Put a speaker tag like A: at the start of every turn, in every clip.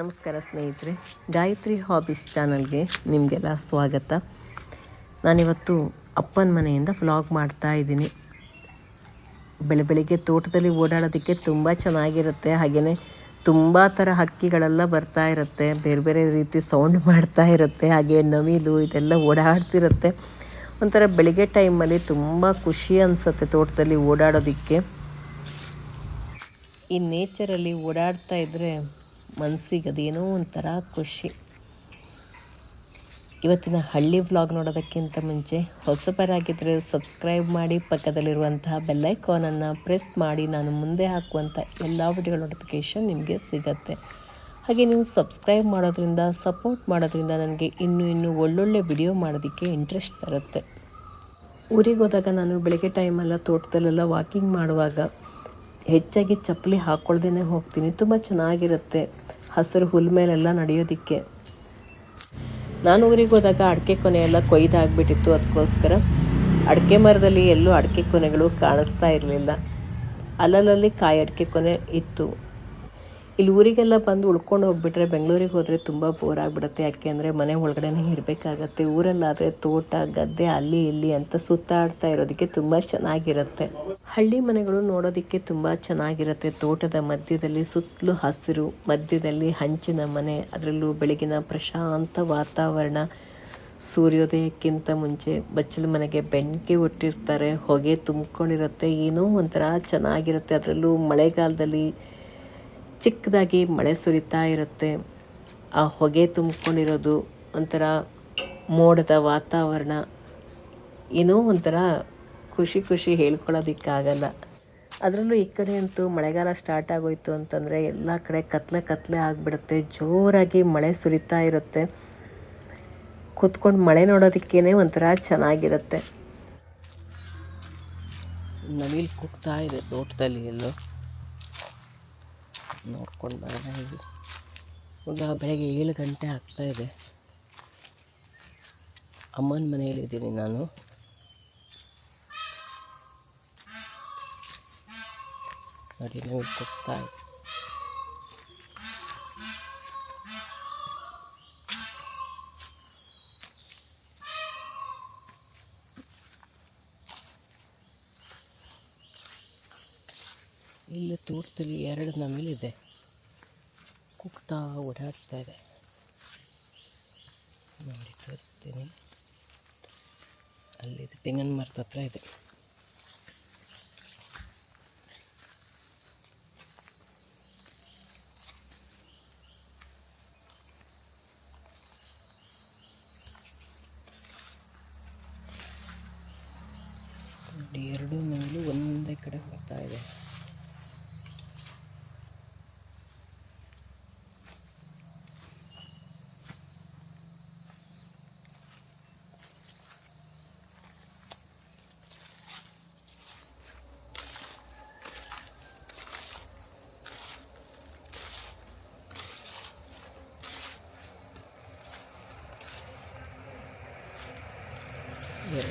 A: ನಮಸ್ಕಾರ ಸ್ನೇಹಿತರೆ, ಗಾಯತ್ರಿ ಹಾಬೀಸ್ ಚಾನಲ್ಗೆ ನಿಮಗೆಲ್ಲ ಸ್ವಾಗತ. ನಾನಿವತ್ತು ಅಪ್ಪನ ಮನೆಯಿಂದ ವ್ಲಾಗ್ ಮಾಡ್ತಾ ಇದ್ದೀನಿ. ಬೆಳೆ ಬೆಳಿಗ್ಗೆ ತೋಟದಲ್ಲಿ ಓಡಾಡೋದಕ್ಕೆ ತುಂಬ ಚೆನ್ನಾಗಿರುತ್ತೆ. ಹಾಗೆಯೇ ತುಂಬ ಥರ ಹಕ್ಕಿಗಳೆಲ್ಲ ಬರ್ತಾ ಇರುತ್ತೆ. ಬೇರೆ ಬೇರೆ ರೀತಿ ಸೌಂಡ್ ಮಾಡ್ತಾ ಇರುತ್ತೆ. ಹಾಗೆ ನವಿಲು ಇದೆಲ್ಲ ಓಡಾಡ್ತಿರುತ್ತೆ. ಒಂಥರ ಬೆಳಿಗ್ಗೆ ಟೈಮಲ್ಲಿ ತುಂಬ ಖುಷಿ ಅನಿಸುತ್ತೆ ತೋಟದಲ್ಲಿ ಓಡಾಡೋದಕ್ಕೆ. ಈ ನೇಚರಲ್ಲಿ ಓಡಾಡ್ತಾ ಇದ್ದರೆ ಮನಸ್ಸಿಗೆ ಅದೇನೋ ಒಂಥರ ಖುಷಿ. ಇವತ್ತಿನ ಹಳ್ಳಿ ವ್ಲಾಗ್ ನೋಡೋದಕ್ಕಿಂತ ಮುಂಚೆ ಹೊಸಬರಾಗಿದ್ದರೆ ಸಬ್ಸ್ಕ್ರೈಬ್ ಮಾಡಿ ಪಕ್ಕದಲ್ಲಿರುವಂತಹ ಬೆಲ್ಲೈಕಾನನ್ನು ಪ್ರೆಸ್ ಮಾಡಿ ನಾನು ಮುಂದೆ ಹಾಕುವಂಥ ಎಲ್ಲ ವಿಡಿಯೋ ನೋಟಿಫಿಕೇಷನ್ ನಿಮಗೆ ಸಿಗತ್ತೆ. ಹಾಗೆ ನೀವು ಸಬ್ಸ್ಕ್ರೈಬ್ ಮಾಡೋದ್ರಿಂದ ಸಪೋರ್ಟ್ ಮಾಡೋದ್ರಿಂದ ನನಗೆ ಇನ್ನೂ ಇನ್ನೂ ಒಳ್ಳೊಳ್ಳೆ ವಿಡಿಯೋ ಮಾಡೋದಕ್ಕೆ ಇಂಟ್ರೆಸ್ಟ್ ಬರುತ್ತೆ. ಊರಿಗೆ ಹೋದಾಗ ನಾನು ಬೆಳಗ್ಗೆ ಟೈಮೆಲ್ಲ ತೋಟದಲ್ಲೆಲ್ಲ ವಾಕಿಂಗ್ ಮಾಡುವಾಗ ಹೆಚ್ಚಾಗಿ ಚಪ್ಪಲಿ ಹಾಕ್ಕೊಳ್ದೇ ಹೋಗ್ತೀನಿ, ತುಂಬ ಚೆನ್ನಾಗಿರುತ್ತೆ. ಹಸಿರು ಹುಲ್ ಮೇಲೆಲ್ಲ ನಡೆಯೋದಕ್ಕೆ. ನಾನು ಊರಿಗೆ ಹೋದಾಗ ಅಡಿಕೆ ಕೊನೆ ಎಲ್ಲ ಕೊಯ್ದಾಗ್ಬಿಟ್ಟಿತ್ತು. ಅದಕ್ಕೋಸ್ಕರ ಅಡಿಕೆ ಮರದಲ್ಲಿ ಎಲ್ಲೂ ಅಡಿಕೆ ಕೊನೆಗಳು ಕಾಣಿಸ್ತಾ ಇರಲಿಲ್ಲ. ಅಲ್ಲಲ್ಲಿ ಕಾಯಿ ಅಡಿಕೆ ಕೊನೆ ಇತ್ತು. ಇಲ್ಲಿ ಊರಿಗೆಲ್ಲ ಬಂದು ಉಳ್ಕೊಂಡು ಹೋಗ್ಬಿಟ್ರೆ ಬೆಂಗಳೂರಿಗೆ ಹೋದರೆ ತುಂಬ ಬೋರ್ ಆಗಿಬಿಡುತ್ತೆ. ಯಾಕೆ ಅಂದರೆ ಮನೆ ಒಳಗಡೆನೇ ಇರಬೇಕಾಗತ್ತೆ. ಊರಲ್ಲಾದರೆ ತೋಟ, ಗದ್ದೆ ಅಲ್ಲಿ ಇಲ್ಲಿ ಅಂತ ಸುತ್ತಾಡ್ತಾ ಇರೋದಕ್ಕೆ ತುಂಬ ಚೆನ್ನಾಗಿರುತ್ತೆ. ಹಳ್ಳಿ ಮನೆಗಳು ನೋಡೋದಕ್ಕೆ ತುಂಬ ಚೆನ್ನಾಗಿರುತ್ತೆ. ತೋಟದ ಮಧ್ಯದಲ್ಲಿ ಸುತ್ತಲೂ ಹಸಿರು, ಮಧ್ಯದಲ್ಲಿ ಹಂಚಿನ ಮನೆ, ಅದರಲ್ಲೂ ಬೆಳಗಿನ ಪ್ರಶಾಂತ ವಾತಾವರಣ. ಸೂರ್ಯೋದಯಕ್ಕಿಂತ ಮುಂಚೆ ಬಚ್ಚಲ ಮನೆಗೆ ಬೆಂಕಿ ಹುಟ್ಟಿರ್ತಾರೆ ಹೊಗೆ ತುಂಬ್ಕೊಂಡಿರುತ್ತೆ, ಏನೋ ಒಂಥರ ಚೆನ್ನಾಗಿರುತ್ತೆ. ಅದರಲ್ಲೂ ಮಳೆಗಾಲದಲ್ಲಿ ಚಿಕ್ಕದಾಗಿ ಮಳೆ ಸುರಿತಾ ಇರುತ್ತೆ. ಆ ಹೊಗೆ ತುಂಬಿಕೊಂಡಿರೋದು ಒಂಥರ ಮೋಡದ ವಾತಾವರಣ. ಏನೋ ಒಂಥರ ಖುಷಿ ಖುಷಿ ಹೇಳ್ಕೊಳ್ಳೋದಕ್ಕಾಗಲ್ಲ. ಅದರಲ್ಲೂ ಈ ಕಡೆ ಅಂತೂ ಮಳೆಗಾಲ ಸ್ಟಾರ್ಟ್ ಆಗೋಯ್ತು ಅಂತಂದರೆ ಎಲ್ಲ ಕಡೆ ಕತ್ಲೆ ಕತ್ಲೆ ಆಗಿಬಿಡುತ್ತೆ. ಜೋರಾಗಿ ಮಳೆ ಸುರಿತಾ ಇರುತ್ತೆ. ಕೂತ್ಕೊಂಡು ಮಳೆ ನೋಡೋದಕ್ಕೇ ಒಂಥರ ಚೆನ್ನಾಗಿರುತ್ತೆ. ನವಿಲು ಕುಗ್ತಾ ಇದೆ ತೋಟದಲ್ಲಿ ಎಲ್ಲೋ. ನೋಡ್ಕೊಂಡು ಬರೋಣ ಹೇಳಿ ಈಗ ಬೆಳಗ್ಗೆ ಏಳು ಗಂಟೆ ಆಗ್ತಾಯಿದೆ ಅಮ್ಮನ ಮನೆಯಲ್ಲಿದ್ದೀನಿ ನಾನು. ನೋಡಿ ನಮಗೆ ಕೊಡ್ತಾ ಇಲ್ಲಿ ತೋಟದಲ್ಲಿ ಎರಡು ನವಿಲಿದೆ ಕುಗ್ತಾ ಓಡಾಡ್ತಾ ಇದೆ. ನೋಡಿ, ತೋರಿಸ್ತೀನಿ. ಅಲ್ಲಿ ತೆಂಗಿನ ಮರದ ಹತ್ರ ಇದೆ. ಎರಡು ನವಿಲು ಒಂದೇ ಕಡೆ ಹೋಗ್ತಾ ಇದೆ.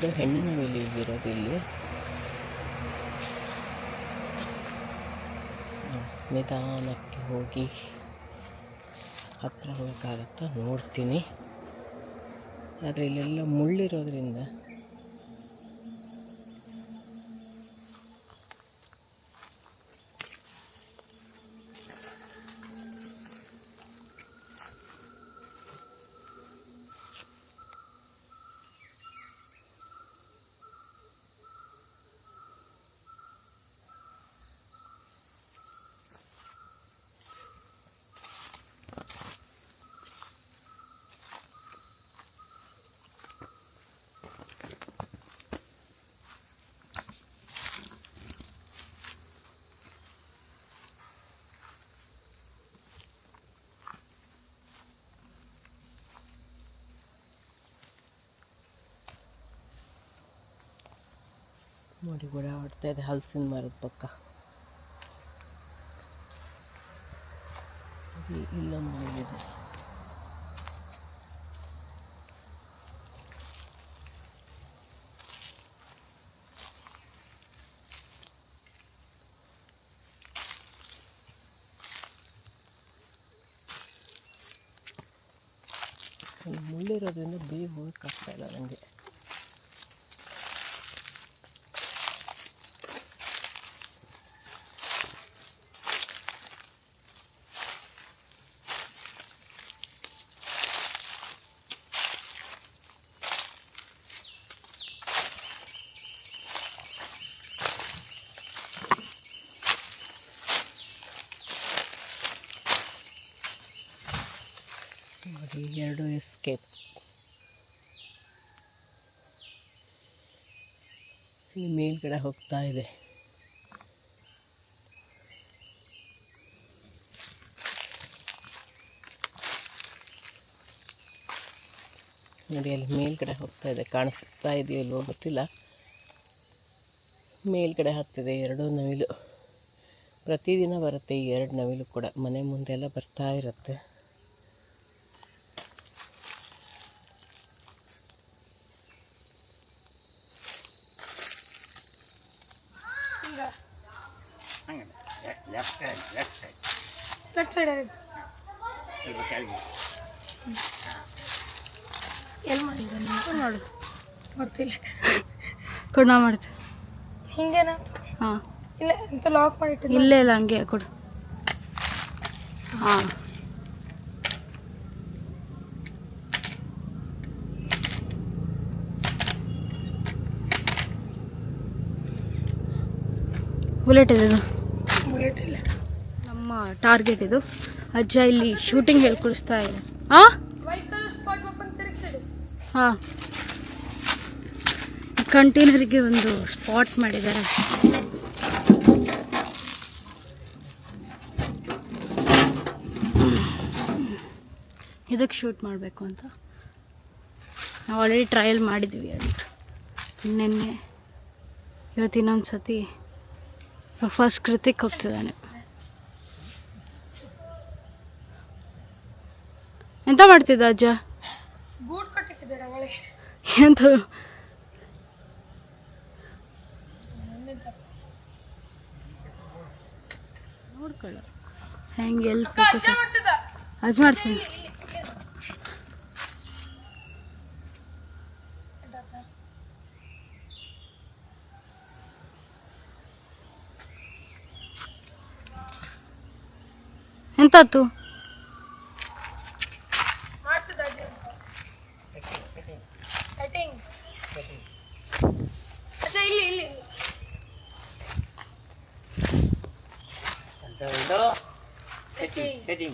A: ಎರಡು ಹೆಣ್ಣಿನ ಮೇಲೆ ಇರೋದು ಇಲ್ಲಿ. ನಿಧಾನಕ್ಕೆ ಹೋಗಿ ಹತ್ರ ಹೋಗೋಕ್ಕಾಗತ್ತಾ ನೋಡ್ತೀನಿ. ಆದರೆ ಇಲ್ಲೆಲ್ಲ ಮುಳ್ಳಿರೋದ್ರಿಂದ ನೋಡಿ ಓಡಾಡ್ತಾ ಇದೆ ಹಲಸಿನ ಮರದ ಪಕ್ಕ. ಇಲ್ಲಿ ಇಲ್ಲೊಂದು ಒಂದು ಮುಳ್ಳಿರೋದ್ರಿಂದ ಬೇಗ ಕಷ್ಟ ಇಲ್ಲ ನನಗೆ ನೋಡಿ ಎರಡು ಎಸ್ಕೇಪ್ ಮೇಲ್ಗಡೆ ಹೋಗ್ತಾ ಇದೆ. ನೋಡಿ, ಅಲ್ಲಿ ಮೇಲ್ಗಡೆ ಹೋಗ್ತಾ ಇದೆ. ಕಾಣಿಸ್ತಾ ಇದೆಯೋ ಇಲ್ವೋ ಗೊತ್ತಿಲ್ಲ. ಮೇಲ್ಗಡೆ ಹಾಕ್ತಿದೆ ಎರಡು ನವಿಲು. ಪ್ರತಿದಿನ ಬರುತ್ತೆ ಈ ಎರಡು ನವಿಲು ಕೂಡ. ಮನೆ ಮುಂದೆಲ್ಲ ಬರ್ತಾ ಇರುತ್ತೆ
B: left side left side
C: left side ಆಯ್ತು
B: ಸ್ವಲ್ಪ ಕೆಳಗೆ
C: ಎಲ್ಲಿ ಮಾಡಿದ್ದಾನೆ ನೋಡು ಗೊತ್ತಿಲ್ಲ
D: ಕೊಡು ನಾ ಮಾಡ್ತೀನಿ
C: ಹಿಂಗೇನ?
D: ಹಾಂ.
C: ಇಲ್ಲ ಅಂತ ಲಾಕ್ ಮಾಡಿಟ್ಟಿದ್ದ?
D: ಇಲ್ಲ ಇಲ್ಲ ಹಂಗೆ ಕೊಡು. ಹಾಂ. ಬುಲೆಟ್ ಇದೆ
C: ಬುಲೆಟ್ ಇಲ್ಲ.
D: ನಮ್ಮ ಟಾರ್ಗೆಟ್ ಇದು. ಅಜ್ಜ ಇಲ್ಲಿ ಶೂಟಿಂಗ್ ಹೇಳ್ಕೊಡಿಸ್ತಾ ಇದೆ ಹಾಂ? ಹಾಂ. ಕಂಟೈನರ್ಗೆ ಒಂದು ಸ್ಪಾಟ್ ಮಾಡಿದ್ದಾರೆ. ಇದಕ್ಕೆ ಶೂಟ್ ಮಾಡಬೇಕು ಅಂತ. ನಾವು ಆಲ್ರೆಡಿ ಟ್ರಯಲ್ ಮಾಡಿದ್ವಿ ಅದು. ನಿನ್ನೆ ಇವತ್ತು ಇನ್ನೊಂದು ಸತಿ ಫಸ್ಟ್ ಕೃತಿಕ್ ಹೋಗ್ತಿದ್ದಾನೆ. ಎಂತ ಮಾಡ್ತಿದ್ದ ಅಜ್ಜ? ಎಂತ? ನೋಡ್ಕೊಳ್ಳ ಹೆಂಗೆ ಎಲ್ಲಿ ಫೋಕಸ್ ಅದು ಮಾಡ್ತೀನಿ. ಎಂತಾತು
C: 더더 세팅.
B: 세팅.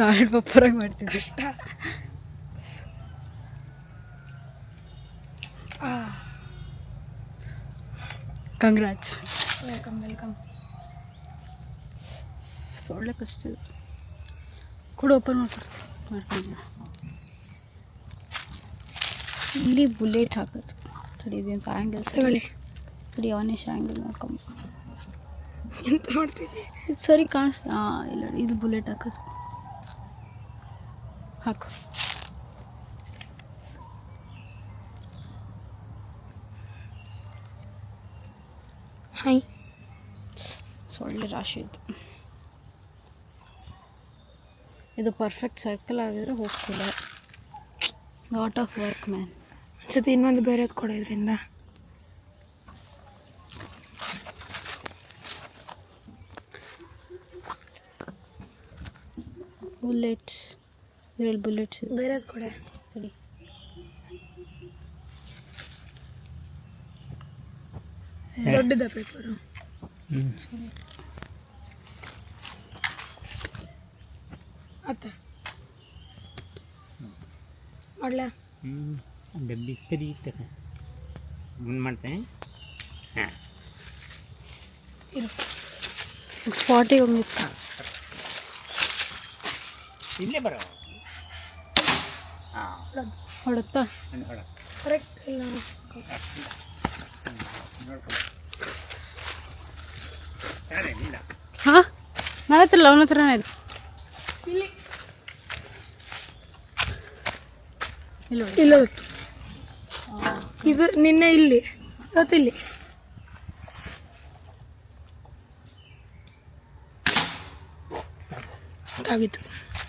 D: ಟಾಯ್ಲೆಟ್ ಪಪ್ಪರಾಗಿ ಕಷ್ಟ. ಕಂಗ್ರಾಟ್ಸ್
C: ವೆಲ್ಕಮ್ ವೆಲ್ಕಮ್
D: ಸೊಳ್ಳೆ ಕಷ್ಟ. ಕೂಡ ಓಪನ್ ಮಾಡ್ತಾರೆ ಮಾಡ್ಕೊಂಡು ಇಲ್ಲಿ ಬುಲೆಟ್ ಹಾಕೋದು. ಸರಿ ಇದೇನು ಆ್ಯಂಗಲ್
C: ಸರಿ?
D: ಸರಿ ಅವನೇಶ್ ಆ್ಯಂಗಲ್ ನೋಡ್ಕೊಂಬ
C: ಎಂತ ಮಾಡ್ತಿದ್ದೆ?
D: ಇದು ಸರಿ ಕಾಣಿಸ್ತಾ ಇಲ್ಲ ಇದು ಬುಲೆಟ್ ಹಾಕೋದು. ಹಾಕು.
C: ಹಾಯ್
D: ಸೊಳ್ಳೆ ರಾಶಿ ಇತ್ತು ಇದು ಪರ್ಫೆಕ್ಟ್ ಸರ್ಕಲ್ ಆಗಿದ್ರೆ ಹೋಗ್ತಿಲ್ಲ ಲಾಟ್ ಆಫ್ ವರ್ಕ್ ಮ್ಯಾನ್
C: ಜೊತೆ ಇನ್ನೊಂದು ಬೇರೆದು ಕೊಡ ಇದರಿಂದ
D: ಬುಲೆಟ್ಸ್ ಇದರಲ್ಲಿ ಬುಲೆಟ್ಸ್ ಇದೆ
C: ಬೇರೆದು ಕೊಡ
D: ಸರಿ
C: ದೊಡ್ಡದ ಪೇಪರು ಅತ್ತ ಮಾಡ್ಲಾ
B: ಹ್ಞೂ ಡಬ್ಬಿ ಸರಿ ಇರ್ತದೆ ಮುಂದೆ ಮಾಡ್ತೇನೆ ಹಾಂ
C: ಇರು
D: ಸ್ಪಾಟಿಗೆ ಹೋಗಿತ್ತು
B: ಇಲ್ಲೇ ಬರೋ ಹಾಂ
D: ಹೊಡುತ್ತಾ
C: ಕರೆಕ್ಟ್ ಇಲ್ಲ.
D: ಹಾಂ? ನನ್ನ ಹತ್ರ ಅವನ ಹತ್ರನೇ ಇದೆ.
C: ಇಲ್ಲಿ. ಇದು ನಿನ್ನೆ ಇಲ್ಲಿ ಇವತ್ತು ಇಲ್ಲಿ. ಆಗಿತ್ತು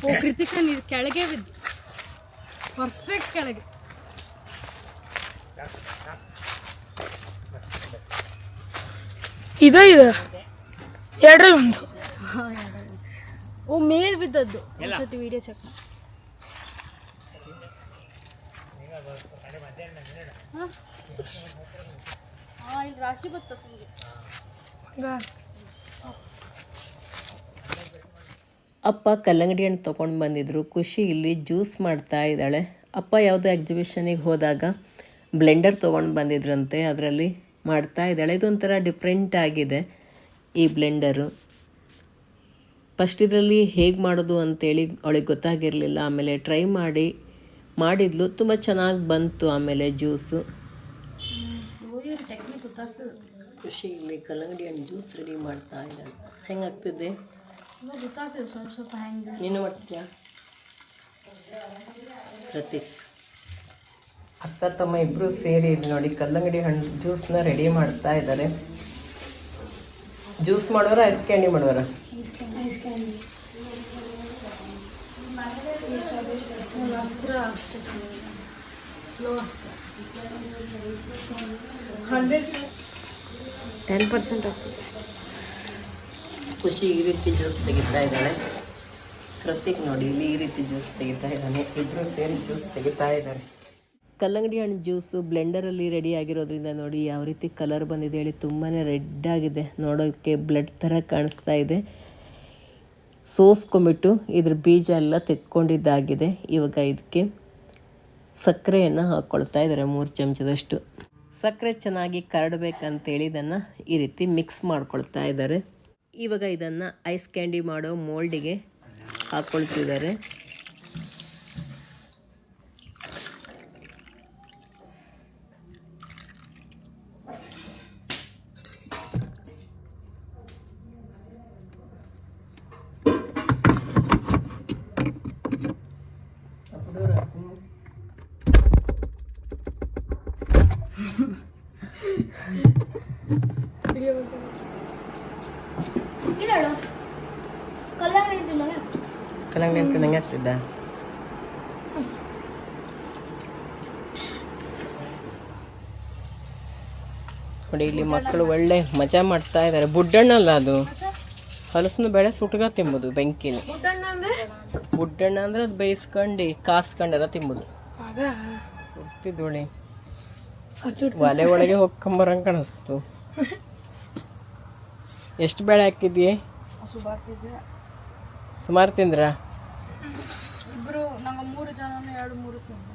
D: ಓ ಕೃತಿಕ ನೀರು ಕೆಳಗೆ ಬಿದ್ದು. ಪರ್ಫೆಕ್ಟ್ ಕೆಳಗೆ
C: ಇದು ಇದು? ಎರಡರಲ್ಲಿ ಒಂದು.
D: ಓ ಮೇಲ್ ಬಿದ್ದದ್ದು. ಒಂದ್ಸತಿ ವಿಡಿಯೋ ಚೆಕ್ ಹಾಂ? ಇಲ್ಲಿ ರಾಶಿ ಬತ್ತ ಸಂಜೆ.
C: ಹಂಗ?
A: ಅಪ್ಪ ಕಲ್ಲಂಗಡಿ ಹಣ್ಣು ತೊಗೊಂಡು ಬಂದಿದ್ರು. ಖುಷಿ ಇಲ್ಲಿ ಜ್ಯೂಸ್ ಮಾಡ್ತಾ ಇದ್ದಾಳೆ. ಅಪ್ಪ ಯಾವುದೋ ಎಕ್ಸಿಬಿಷನಿಗೆ ಹೋದಾಗ ಬ್ಲೆಂಡರ್ ತೊಗೊಂಡು ಬಂದಿದ್ರಂತೆ. ಅದರಲ್ಲಿ ಮಾಡ್ತಾ ಇದ್ದಾಳೆ. ಇದೊಂಥರ ಡಿಫ್ರೆಂಟ್ ಆಗಿದೆ ಈ ಬ್ಲೆಂಡರು ಫಸ್ಟ್ ಇದರಲ್ಲಿ ಹೇಗೆ ಮಾಡೋದು ಅಂತೇಳಿ ಅವಳಿಗೆ ಗೊತ್ತಾಗಿರಲಿಲ್ಲ. ಆಮೇಲೆ ಟ್ರೈ ಮಾಡಿ, ಮಾಡಿದ್ಲು. ತುಂಬ ಚೆನ್ನಾಗಿ ಬಂತು ಆಮೇಲೆ ಜ್ಯೂಸು. ಖುಷಿ ಇಲ್ಲಿ ಕಲ್ಲಂಗಡಿ ಹಣ್ಣು ಜ್ಯೂಸ್ ರೆಡಿ ಮಾಡ್ತಾ ಇದ್ದಾಳೆ. ಹೆಂಗಾಗ್ತಿದೆ
D: ಗೊತ್ತಾಗ್ತದೆ ಸ್ವಲ್ಪ ಸ್ವಲ್ಪ ಹೆಂಗೆ
A: ನೀನು ಮಾಡ್ತೀಯಾ ಪ್ರತೀಕ್ ಅಕ್ಕ ತಮ್ಮ ಇಬ್ಬರು ಸೇರಿ ಇಲ್ಲಿ ನೋಡಿ ಕಲ್ಲಂಗಡಿ ಹಣ್ಣು ಜ್ಯೂಸ್ನ ರೆಡಿ ಮಾಡ್ತಾ ಇದ್ದಾರೆ. ಜ್ಯೂಸ್ ಮಾಡೋರ ಐಸ್ ಕ್ಯಾಂಡಿ ಮಾಡೋರ?
D: ಟೆನ್ ಪರ್ಸೆಂಟ್ ಆಗ್ತದೆ.
A: ಖುಷಿ ಈ ರೀತಿ ಜ್ಯೂಸ್ ತೆಗಿತಾ ಇದ್ದಾಳೆ. ಕೃತಿಕ್ ನೋಡಿ, ಇಲ್ಲಿ ಈ ರೀತಿ ಜ್ಯೂಸ್ ತೆಗಿತಾ ಇದ್ದಾನೆ. ಇಬ್ಬರು ಸೇರಿ ಜ್ಯೂಸ್ ತೆಗಿತಾ ಇದ್ದಾರೆ. ಕಲ್ಲಂಗಡಿ ಹಣ್ಣು ಜ್ಯೂಸು ಬ್ಲೆಂಡರಲ್ಲಿ ರೆಡಿ ಆಗಿರೋದ್ರಿಂದ ನೋಡಿ, ಯಾವ ರೀತಿ ಕಲರ್ ಬಂದಿದೆ ಹೇಳಿ ತುಂಬಾ ರೆಡ್ ಆಗಿದೆ. ನೋಡೋಕ್ಕೆ ಬ್ಲಡ್ ಥರ ಕಾಣಿಸ್ತಾ ಇದೆ. ಸೋಸ್ಕೊಂಬಿಟ್ಟು ಇದ್ರ ಬೀಜ ಎಲ್ಲ ತೆಕ್ಕೊಂಡಿದ್ದಾಗಿದೆ. ಇವಾಗ ಇದಕ್ಕೆ ಸಕ್ಕರೆಯನ್ನು ಹಾಕ್ಕೊಳ್ತಾ ಇದ್ದಾರೆ ಮೂರು ಚಮಚದಷ್ಟು. ಸಕ್ಕರೆ ಚೆನ್ನಾಗಿ ಕರಡಬೇಕಂತೇಳಿ ಇದನ್ನು ಈ ರೀತಿ ಮಿಕ್ಸ್ ಮಾಡ್ಕೊಳ್ತಾ ಇದ್ದಾರೆ. ಇವಾಗ ಇದನ್ನು ಐಸ್ ಕ್ಯಾಂಡಿ ಮಾಡೋ ಮೋಲ್ಡಿಗೆ ಹಾಕ್ಕೊಳ್ತಿದ್ದಾರೆ
C: ಇಲ್ಲ ಹೇಳು ಕಲ್ಲಂಗಡಿ ತಿನ್ನಲ್ಲ
A: ಅಂತ ನಂಗೆ ಆಗ್ತಿದ್ದ ನೋಡಿ ಇಲ್ಲಿ ಮಕ್ಕಳು ಒಳ್ಳೆ ಮಜಾ ಮಾಡ್ತಾ ಇದ್ದಾರೆ ಬುಡ್ಡಣ್ಣ ಅಲ್ಲ ಅದು? ಹಲಸಿನ ಬೇಳೆ ಸುಟ್ಗ ತಿಂಬೋದು ಬೆಂಕಿಲಿ. ಬುಡ್ಡಣ್ಣ ಅಂದ್ರೆ? ಅದು ಬೇಯಿಸ್ಕೊಂಡು ಕಾಸ್ಕೊಂಡೆಲ್ಲ ತಿಂಬೋದು ಸುಡ್ತಿದ್ದೋಳಿ ಒಲೆ ಒಳಗೆ ಹೋಗ್ಕೊಂಬರಂಗೆ ಕಾಣಿಸ್ತು. ಎಷ್ಟು ಬೇಳೆ ಹಾಕಿದ್ಯೆ? ಸುಮಾರು ತಿಂದ್ರ?
D: ಇಬ್ರು ನಂಗೆ ಮೂರು ಜನ ಎರಡು ಮೂರು ತಿಂದು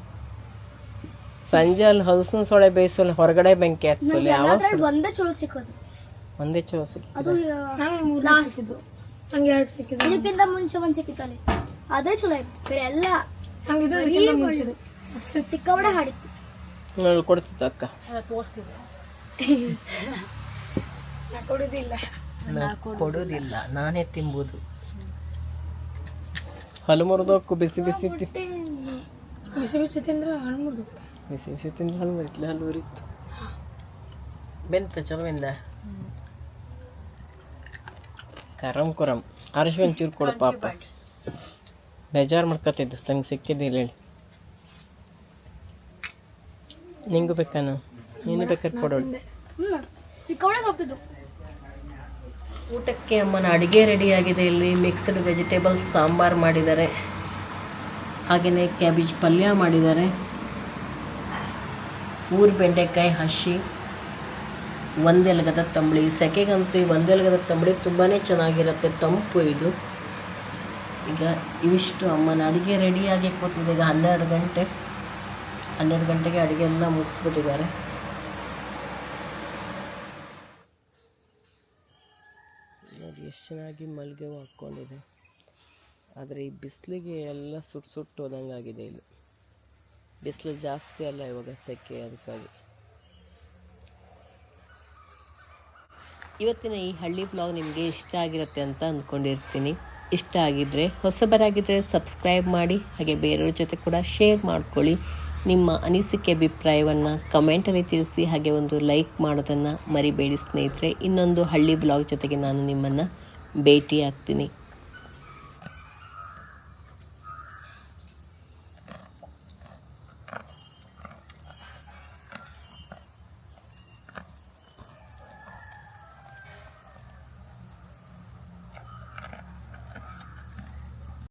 A: ಸಂಜೆ ಅಲ್ಲಿ ಹಲಸಿನ ಸೊಳೆ ಬೇಯಿಸೋಲ್ಲ ಹೊರಗಡೆ ಬೆಂಕಿ ಹಾಕ್ತಲ್ಲ ಯಾವಾಗ
E: ಒಂದೇ ಚಲೋ ಸಿಕ್ಕೋದು.
A: ಒಂದೇ ಚಲೋ
E: ಅದು
C: ನಂಗೆ ಮೂರು ಸಿಕ್ಕಿದ್ದು. ನಂಗೆ ಎರಡು ಸಿಕ್ಕಿದ್ದು.
E: ಇದಕ್ಕಿಂತ ಮುಂಚೆ ಒಂದ್ ಸಿಕ್ಕಿತ್ತಲ್ಲಿ ಅದೇ ಚಲೋ ಇತ್ತು. ಬೇರೆ ಎಲ್ಲ
C: ನಂಗೆ ಇದು ಇದಕ್ಕಿಂತ ಮುಂಚೆದು.
E: ಸಿಕ್ಕಾಬಡೆ ಹಾಡಿತ್ತು.
A: ನೋಡಿ ಕೊಡ್ತಿದ್ದ ಅಕ್ಕ.
D: ತೋರಿಸ್ತಿದ್ದೆ
C: ನಾ ಕೊಡುದಿಲ್ಲ.
A: ನಾ ಕೊಡೋದಿಲ್ಲ. ನಾನೇ ತಿಂಬೋದು. ಹಲು ಮುರಿದೋಕು ಬಿಸಿ ಬಿಸಿ
C: ಬಿಸಿ ಬಿಸಿ ತಿಂದ್ರೆ ಹಲ್ಲು ಮುರಿದು
A: ಬಿಸಿ ಬಿಸಿ ತಿಂದ್ರೆ ಹಲ್ಲು ಮುರಿತ್ಲೆ ಹಲ್ಲು ಉರಿತ್ತು ಬೆಂತ ಚಲೋ ಬೆಂದ ಕರಂ ಕುರಂ. ಅರಿಶಿ ಒಂಚೂರು ಕೊಡು ಪಾಪ. ಬೇಜಾರು ಮಾಡ್ಕೊತಿದ್ದು ತಂಗೆ ಸಿಕ್ಕಿದ್ದಿಲ್ಲ ಹೇಳಿ. ನಿಂಗೂ ಬೇಕಾನು ನೀನು? ಬೇಕಾದ್ರೆ
E: ಕೊಡೋಣ
A: ಊಟಕ್ಕೆ ಅಮ್ಮನ ಅಡುಗೆ ರೆಡಿಯಾಗಿದೆ. ಇಲ್ಲಿ ಮಿಕ್ಸ್ಡ್ ವೆಜಿಟೇಬಲ್ಸ್ ಸಾಂಬಾರು ಮಾಡಿದ್ದಾರೆ. ಹಾಗೆಯೇ ಕ್ಯಾಬೇಜ್ ಪಲ್ಯ ಮಾಡಿದ್ದಾರೆ. ಊರು ಬೆಂಡೆಕಾಯಿ ಹಸಿ, ಒಂದೆಲಗದ ತಂಬಳಿ. ಸೆಕೆಗಂತೂ ಒಂದೆಲಗದ ತಂಬಳಿ ತುಂಬಾ ಚೆನ್ನಾಗಿರುತ್ತೆ. ತಂಪು ಇದು. ಈಗ ಇವಿಷ್ಟು ಅಮ್ಮನ ಅಡುಗೆ ರೆಡಿಯಾಗಿ ಕೂತಿದೆ. ಈಗ ಹನ್ನೆರಡು ಗಂಟೆ. ಹನ್ನೆರಡು ಗಂಟೆಗೆ ಅಡುಗೆ ಎಲ್ಲ ಮುಗಿಸ್ಬಿಟ್ಟಿದ್ದಾರೆ ನೋಡಿ ಎಷ್ಟು ಚೆನ್ನಾಗಿ ಮಲ್ಲಿಗೆ ಹೂ ಹಾಕ್ಕೊಂಡಿದೆ ಆದರೆ ಈ ಬಿಸಿಲಿಗೆ ಎಲ್ಲ ಸುಟ್ಟು ಸುಟ್ಟು ಹೋದಂಗೆ ಆಗಿದೆ ಇಲ್ಲಿ. ಬಿಸಿಲು ಜಾಸ್ತಿ ಅಲ್ಲ ಇವಾಗ ಸೆಕೆ ಅದಕ್ಕಾಗಿ. ಇವತ್ತಿನ ಈ ಹಳ್ಳಿ ಬ್ಲಾಗ್ ನಿಮಗೆ ಇಷ್ಟ ಆಗಿರುತ್ತೆ ಅಂತ ಅಂದ್ಕೊಂಡಿರ್ತೀನಿ. ಇಷ್ಟ ಆಗಿದ್ದರೆ ಹೊಸಬರಾಗಿದ್ದರೆ ಸಬ್ಸ್ಕ್ರೈಬ್ ಮಾಡಿ, ಹಾಗೆ ಬೇರೆಯವ್ರ ಜೊತೆ ಕೂಡ ಶೇರ್ ಮಾಡ್ಕೊಳ್ಳಿ. ನಿಮ್ಮ ಅನಿಸಿಕೆ ಅಭಿಪ್ರಾಯವನ್ನು ಕಮೆಂಟಲ್ಲಿ ತಿಳಿಸಿ, ಹಾಗೆ ಒಂದು ಲೈಕ್ ಮಾಡೋದನ್ನು ಮರಿಬೇಡಿ ಸ್ನೇಹಿತರೆ. ಇನ್ನೊಂದು ಹಳ್ಳಿ ಬ್ಲಾಗ್ ಜೊತೆಗೆ ನಾನು ನಿಮ್ಮನ್ನು ಭೇಟಿ ಆಗ್ತೀನಿ.